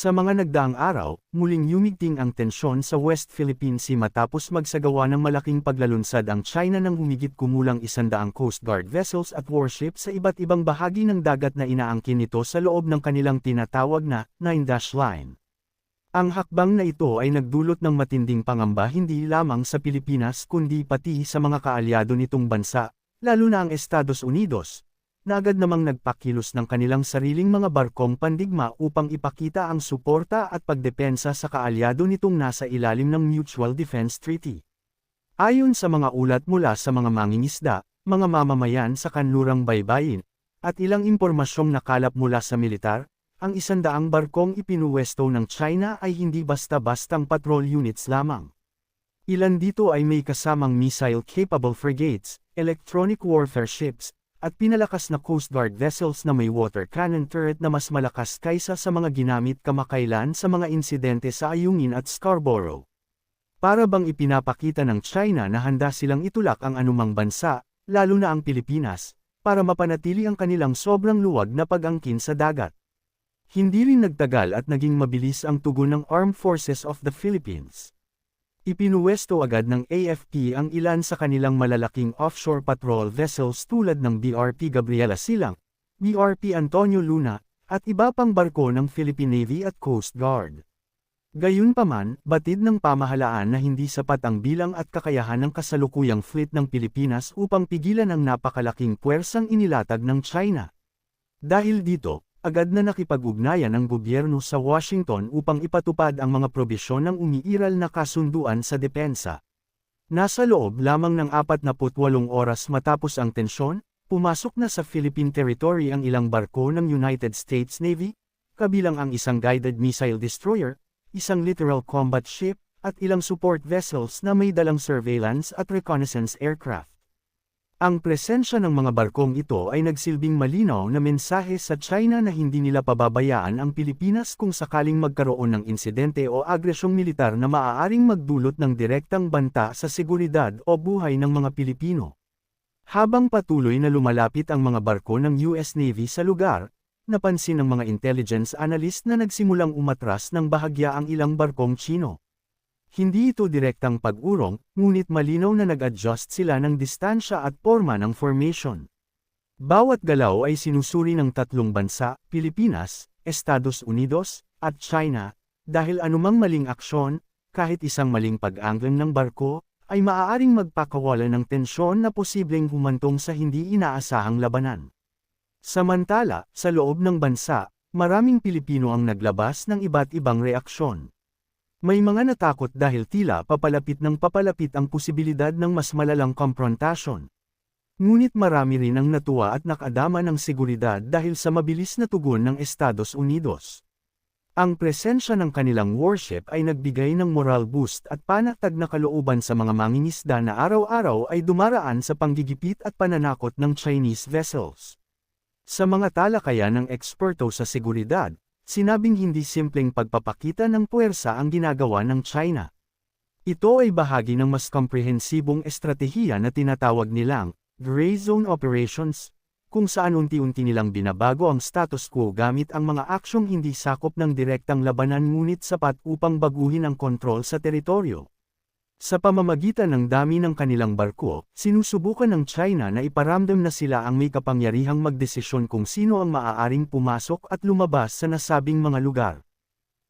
Sa mga nagdaang araw, muling yumigting ang tensyon sa West Philippine Sea matapos magsagawa ng malaking paglalunsad ang China ng humigit kumulang isandaang Coast Guard vessels at warships sa iba't ibang bahagi ng dagat na inaangkin nito sa loob ng kanilang tinatawag na Nine Dash Line. Ang hakbang na ito ay nagdulot ng matinding pangamba hindi lamang sa Pilipinas kundi pati sa mga kaalyado nitong bansa, lalo na ang Estados Unidos, na agad namang nagpakilos ng kanilang sariling mga barkong pandigma upang ipakita ang suporta at pagdepensa sa kaalyado nitong nasa ilalim ng Mutual Defense Treaty. Ayon sa mga ulat mula sa mga mangingisda, mga mamamayan sa kanlurang baybayin, at ilang impormasyong nakalap mula sa militar, ang isandaang barkong ipinuwesto ng China ay hindi basta-bastang patrol units lamang. Ilan dito ay may kasamang missile-capable frigates, electronic warfare ships, at pinalakas na Coast Guard vessels na may water cannon turret na mas malakas kaysa sa mga ginamit kamakailan sa mga insidente sa Ayungin at Scarborough. Para bang ipinapakita ng China na handa silang itulak ang anumang bansa, lalo na ang Pilipinas, para mapanatili ang kanilang sobrang luwag na pag-angkin sa dagat. Hindi rin nagtagal at naging mabilis ang tugon ng Armed Forces of the Philippines. Ipinuwesto agad ng AFP ang ilan sa kanilang malalaking offshore patrol vessels tulad ng BRP Gabriela Silang, BRP Antonio Luna, at iba pang barko ng Philippine Navy at Coast Guard. Gayunpaman, batid ng pamahalaan na hindi sapat ang bilang at kakayahan ng kasalukuyang fleet ng Pilipinas upang pigilan ang napakalaking puwersang inilatag ng China. Dahil dito, agad na nakipag-ugnayan ang gobyerno sa Washington upang ipatupad ang mga probisyon ng umiiral na kasunduan sa depensa. Nasa loob lamang ng 48 oras matapos ang tensyon, pumasok na sa Philippine territory ang ilang barko ng United States Navy, kabilang ang isang guided missile destroyer, isang littoral combat ship, at ilang support vessels na may dalang surveillance at reconnaissance aircraft. Ang presensya ng mga barkong ito ay nagsilbing malinaw na mensahe sa China na hindi nila pababayaan ang Pilipinas kung sakaling magkaroon ng insidente o agresyong militar na maaaring magdulot ng direktang banta sa seguridad o buhay ng mga Pilipino. Habang patuloy na lumalapit ang mga barko ng US Navy sa lugar, napansin ng mga intelligence analyst na nagsimulang umatras ng bahagya ang ilang barkong Chino. Hindi ito direktang pag-urong, ngunit malinaw na nag-adjust sila ng distansya at forma ng formation. Bawat galaw ay sinusuri ng tatlong bansa, Pilipinas, Estados Unidos, at China, dahil anumang maling aksyon, kahit isang maling pag-angling ng barko, ay maaaring magpakawala ng tensyon na posibleng humantong sa hindi inaasahang labanan. Samantala, sa loob ng bansa, maraming Pilipino ang naglabas ng iba't ibang reaksyon. May mga natakot dahil tila papalapit ng papalapit ang posibilidad ng mas malalang komprontasyon. Ngunit marami rin ang natuwa at nakadama ng seguridad dahil sa mabilis na tugon ng Estados Unidos. Ang presensya ng kanilang warship ay nagbigay ng moral boost at panatag na kalooban sa mga mangingisda na araw-araw ay dumaraan sa panggigipit at pananakot ng Chinese vessels. Sa mga talakayan ng eksperto sa seguridad, Sinabing hindi simpleng pagpapakita ng puwersa ang ginagawa ng China. Ito ay bahagi ng mas komprehensibong estratehiya na tinatawag nilang Gray Zone Operations, kung saan unti-unti nilang binabago ang status quo gamit ang mga aksyong hindi sakop ng direktang labanan ngunit sapat upang baguhin ang kontrol sa teritoryo. Sa pamamagitan ng dami ng kanilang barko, sinusubukan ng China na iparamdam na sila ang may kapangyarihang magdesisyon kung sino ang maaaring pumasok at lumabas sa nasabing mga lugar.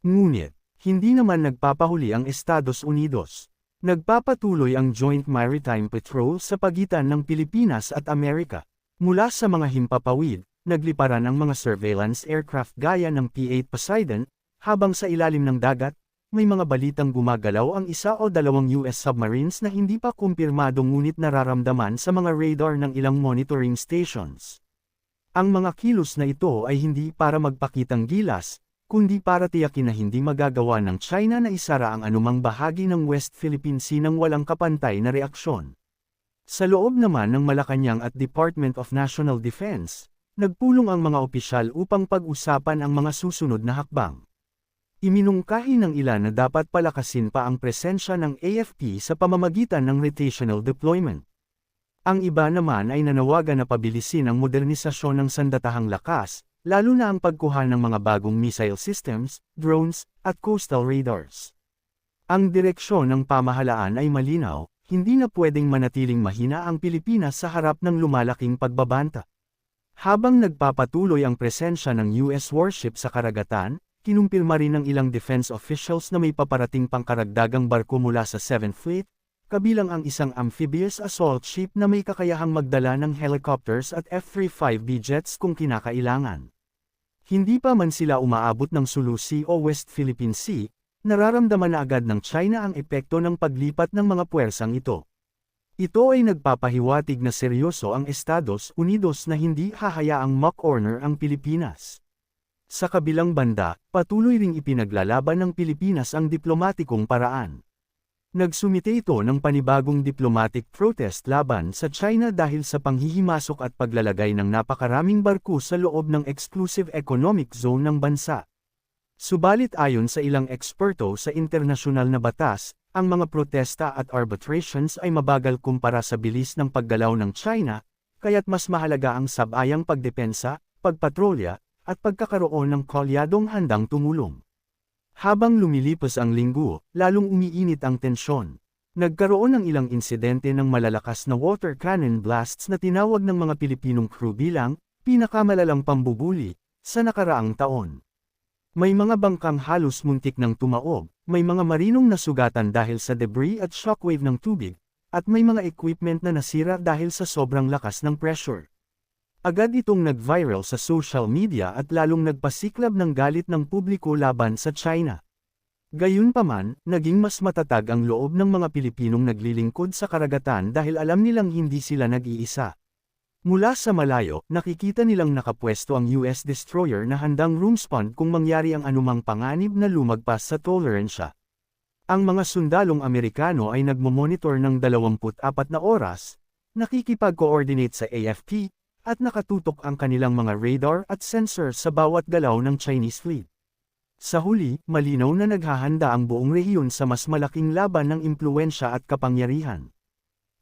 Ngunit, hindi naman nagpapahuli ang Estados Unidos. Nagpapatuloy ang Joint Maritime Patrol sa pagitan ng Pilipinas at Amerika. Mula sa mga himpapawid, nagliparan ang mga surveillance aircraft gaya ng P-8 Poseidon, habang sa ilalim ng dagat, may mga balitang gumagalaw ang isa o dalawang US submarines na hindi pa kumpirmado ngunit nararamdaman sa mga radar ng ilang monitoring stations. Ang mga kilos na ito ay hindi para magpakitang gilas, kundi para tiyakin na hindi magagawa ng China na isara ang anumang bahagi ng West Philippine Sea ng walang kapantay na reaksyon. Sa loob naman ng Malacanang at Department of National Defense, nagpulong ang mga opisyal upang pag-usapan ang mga susunod na hakbang. Iminungkahi ng ilan na dapat palakasin pa ang presensya ng AFP sa pamamagitan ng rotational deployment. Ang iba naman ay nanawagan na pabilisin ang modernisasyon ng sandatahang lakas, lalo na ang pagkuha ng mga bagong missile systems, drones, at coastal radars. Ang direksyon ng pamahalaan ay malinaw, hindi na pwedeng manatiling mahina ang Pilipinas sa harap ng lumalaking pagbabanta. Habang nagpapatuloy ang presensya ng US warship sa karagatan, kinumpirma rin ng ilang defense officials na may paparating pang karagdagang barko mula sa 7th Fleet, kabilang ang isang amphibious assault ship na may kakayahang magdala ng helicopters at F-35B jets kung kinakailangan. Hindi pa man sila umaabot ng Sulu Sea o West Philippine Sea, nararamdaman na agad ng China ang epekto ng paglipat ng mga puwersang ito. Ito ay nagpapahiwatig na seryoso ang Estados Unidos na hindi hahayaang mock-corner ang Pilipinas. Sa kabilang banda, patuloy ring ipinaglalaban ng Pilipinas ang diplomatikong paraan. Nagsumite ito ng panibagong diplomatic protest laban sa China dahil sa panghihimasok at paglalagay ng napakaraming barko sa loob ng exclusive economic zone ng bansa. Subalit ayon sa ilang eksperto sa internasyonal na batas, ang mga protesta at arbitrations ay mabagal kumpara sa bilis ng paggalaw ng China, kaya't mas mahalaga ang sabayang pagdepensa, pagpatrolya, at pagkakaroon ng kolyadong handang tumulong. Habang lumilipas ang linggo, lalong umiinit ang tensyon. Nagkaroon ng ilang insidente ng malalakas na water cannon blasts na tinawag ng mga Pilipinong crew bilang pinakamalalang pambubuli sa nakaraang taon. May mga bangkang halos muntik ng tumaob, may mga marinong nasugatan dahil sa debris at shockwave ng tubig, at may mga equipment na nasira dahil sa sobrang lakas ng pressure. Agad itong nag-viral sa social media at lalong nagpasiklab ng galit ng publiko laban sa China. Gayunpaman, naging mas matatag ang loob ng mga Pilipinong naglilingkod sa karagatan dahil alam nilang hindi sila nag-iisa. Mula sa malayo, nakikita nilang nakapwesto ang US destroyer na handang roomspond kung mangyari ang anumang panganib na lumagpas sa toleransya. Ang mga sundalong Amerikano ay nagmomonitor ng 24 na oras, nakikipag-coordinate sa AFP, at nakatutok ang kanilang mga radar at sensor sa bawat galaw ng Chinese fleet. Sa huli, malinaw na naghahanda ang buong rehiyon sa mas malaking laban ng impluensya at kapangyarihan.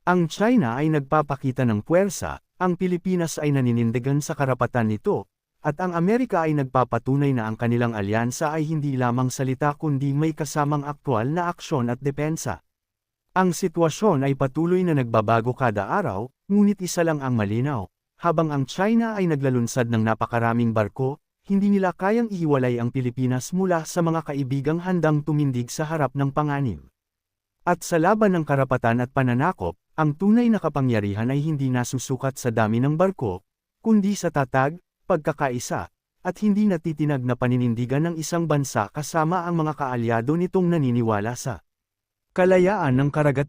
Ang China ay nagpapakita ng puwersa, ang Pilipinas ay naninindigan sa karapatan nito, at ang Amerika ay nagpapatunay na ang kanilang alyansa ay hindi lamang salita kundi may kasamang aktwal na aksyon at depensa. Ang sitwasyon ay patuloy na nagbabago kada araw, ngunit isa lang ang malinaw, habang ang China ay naglalunsad ng napakaraming barko, hindi nila kayang ihiwalay ang Pilipinas mula sa mga kaibigang handang tumindig sa harap ng panganib. At sa laban ng karapatan at pananakop, ang tunay na kapangyarihan ay hindi nasusukat sa dami ng barko, kundi sa tatag, pagkakaisa, at hindi natitinag na paninindigan ng isang bansa kasama ang mga kaalyado nitong naniniwala sa kalayaan ng karagatan.